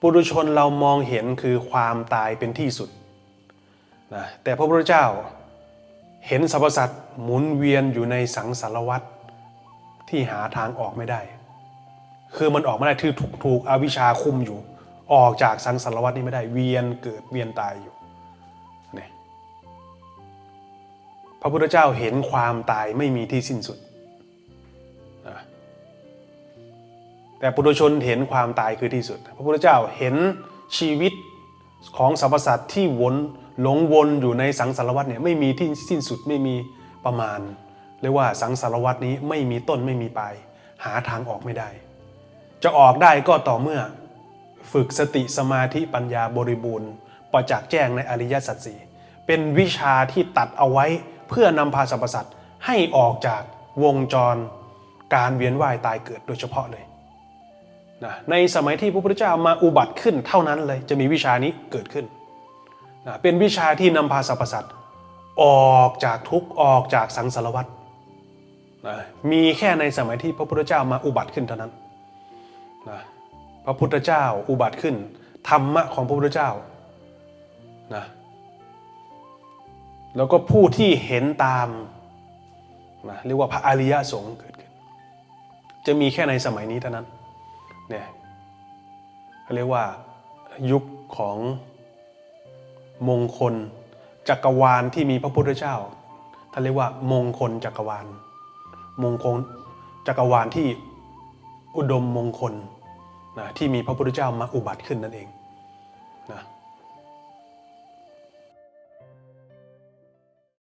ปุถุชนเรามองเห็นคือความตายเป็นที่สุดนะแต่พระพุทธเจ้าเห็นสรรพสัตว์หมุนเวียนอยู่ในสังสารวัฏที่หาทางออกไม่ได้ คือมันออกไม่ได้คือถูกถูกอวิชชาคุมอยู่ ออกจากสังสารวัฏนี้ไม่ได้เวียนเกิดเวียนตายอยู่นี่พระพุทธเจ้าเห็นความตายไม่มีที่สิ้นสุด แต่ปุถุชนเห็นความตายคือที่สุด พระพุทธเจ้าเห็นชีวิตของสรรพสัตว์ที่วนหลงวนอยู่ในสังสารวัฏเนี่ยไม่มีที่สิ้นสุดไม่มีประมาณเรียกว่าสังสารวัฏนี้ไม่มีต้นไม่มีปลายหาทางออกไม่ได้ จะออกได้ก็ต่อเมื่อฝึกสติสมาธิปัญญาบริบูรณ์ประจักษ์แจ้งในอริยสัจสี่เป็นวิชาที่ตัดเอาไว้เพื่อนำพาสรรพสัตว์ให้ออกจากวงจรการเวียนว่ายตายเกิดโดยเฉพาะเลย นะในสมัยที่พระพุทธเจ้ามาอุบัติขึ้นเท่านั้นเลยจะมีวิชานี้เกิดขึ้นนะเป็นวิชาที่นำพาสรรพสัตว์ออกจากทุกข์ออกจากสังสารวัฏนะมีแค่ในสมัยที่พระพุทธเจ้ามาอุบัติขึ้นเท่านั้นนะพระพุทธเจ้าอุบัติขึ้นธรรมะของพระพุทธเจ้านะแล้วก็ผู้ที่เห็นตามนะเรียกว่าพระอริยสงฆ์เกิดขึ้น จะมีแค่ในสมัยนี้เท่านั้น เนี่ยเขาเรียกว่ายุคของมงคลจักรวาลที่มีพระพุทธเจ้าท่านเรียกว่ามงคลจักรวาล มงคลจักรวาลที่อุดมมงคลนะที่มีพระพุทธเจ้ามาอุบัติขึ้นนั่นเองนะ